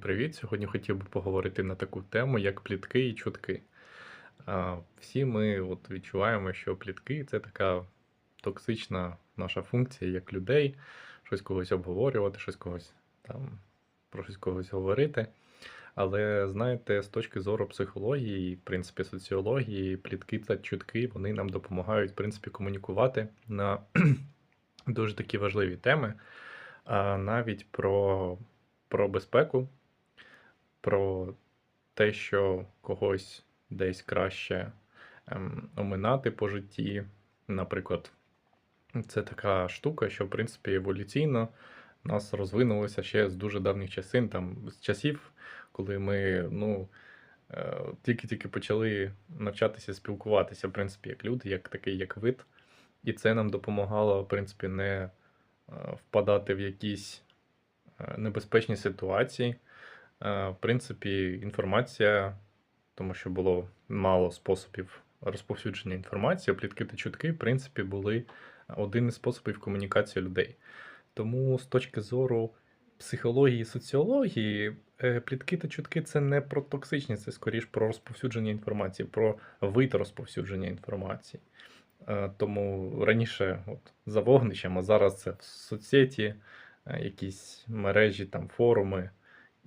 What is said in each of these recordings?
Привіт! Сьогодні хотів би поговорити на таку тему, як плітки і чутки. Всі ми от відчуваємо, що плітки це така токсична наша функція як людей, щось когось обговорювати, щось когось там про щось когось говорити. Але знаєте, з точки зору психології, в принципі, соціології, плітки та чутки вони нам допомагають, в принципі, комунікувати на дуже такі важливі теми, навіть про, про безпеку про те, що когось десь краще ем, оминати по житті. Наприклад, це така штука, що в принципі еволюційно нас розвинулося ще з дуже давніх часин, там з часів, коли ми ну, е, тільки-тільки почали навчатися спілкуватися, в принципі, як люди, як такий, як вид. І це нам допомагало, в принципі, не е, впадати в якісь е, небезпечні ситуації. Е, В принципі, інформація, тому що було мало способів розповсюдження інформації, плітки та чутки, в принципі, були один із способів комунікації людей. Тому з точки зору психології і соціології, е, плітки та чутки це не про токсичність, це скоріш про розповсюдження інформації, про вид розповсюдження інформації. Е, Тому раніше от, за вогнищем, а зараз це в соцсеті, якісь мережі, там, форуми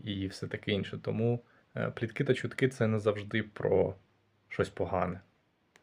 і все таке інше. Тому е, плітки та чутки це не завжди про щось погане.